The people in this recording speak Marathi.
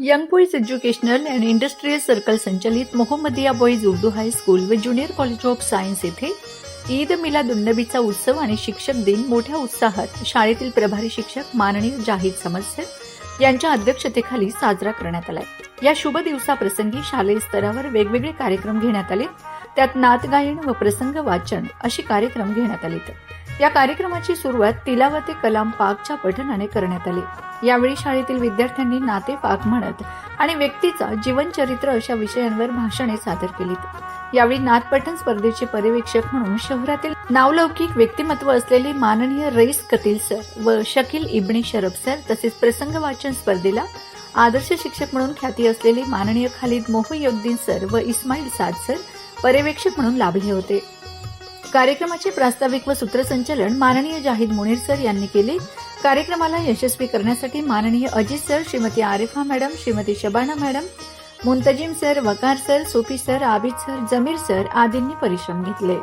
Young boys educational and industrial circle संचलित Mohammadiya boys Urdu high school व ज्युनियर कॉलेज ऑफ सायन्स येथे ईद मिलादुन्नबीचा उत्सव आणि शिक्षक दिन मोठ्या उत्साहात शाळेतील प्रभारी शिक्षक माननीय जाहीद समस्या यांच्या अध्यक्षतेखाली साजरा करण्यात आलाय. या शुभ दिवसाप्रसंगी शालेय स्तरावर वेगवेगळे कार्यक्रम घेण्यात आले. त्यात नातगायन व प्रसंग वाचन अशी कार्यक्रम घेण्यात आले या कार्यक्रमाची सुरुवात तिलावते कलाम पाकच्या पठणाने करण्यात आली. यावेळी शाळेतील विद्यार्थ्यांनी नाते पाक म्हणत आणि व्यक्तीचा जीवनचरित्र अशा विषयांवर भाषणे सादर केलीत. यावेळी नातपठण स्पर्धेचे पर्यवेक्षक म्हणून शहरातील नावलौकिक व्यक्तिमत्व असलेले माननीय रईस कतील सर व शकील इबणी शरब सर तसेच प्रसंग वाचन स्पर्धेला आदर्श शिक्षक म्हणून ख्याती असलेले माननीय खालिद मोहयुद्दीन सर व इस्माईल साद सर पर्यवेक्षक म्हणून लाभले होते. कार्यक्रमाचे प्रास्ताविक व सूत्रसंचालन माननीय जाहीद मुनीर सर यांनी केले. कार्यक्रमाला यशस्वी करण्यासाठी माननीय Ajit sir Shrimati Arifa madam Shrimati Shabana madam Muntazim sir Waqar sir Sofi sir Abid sir Zameer sir आदींनी परिश्रम घेतले.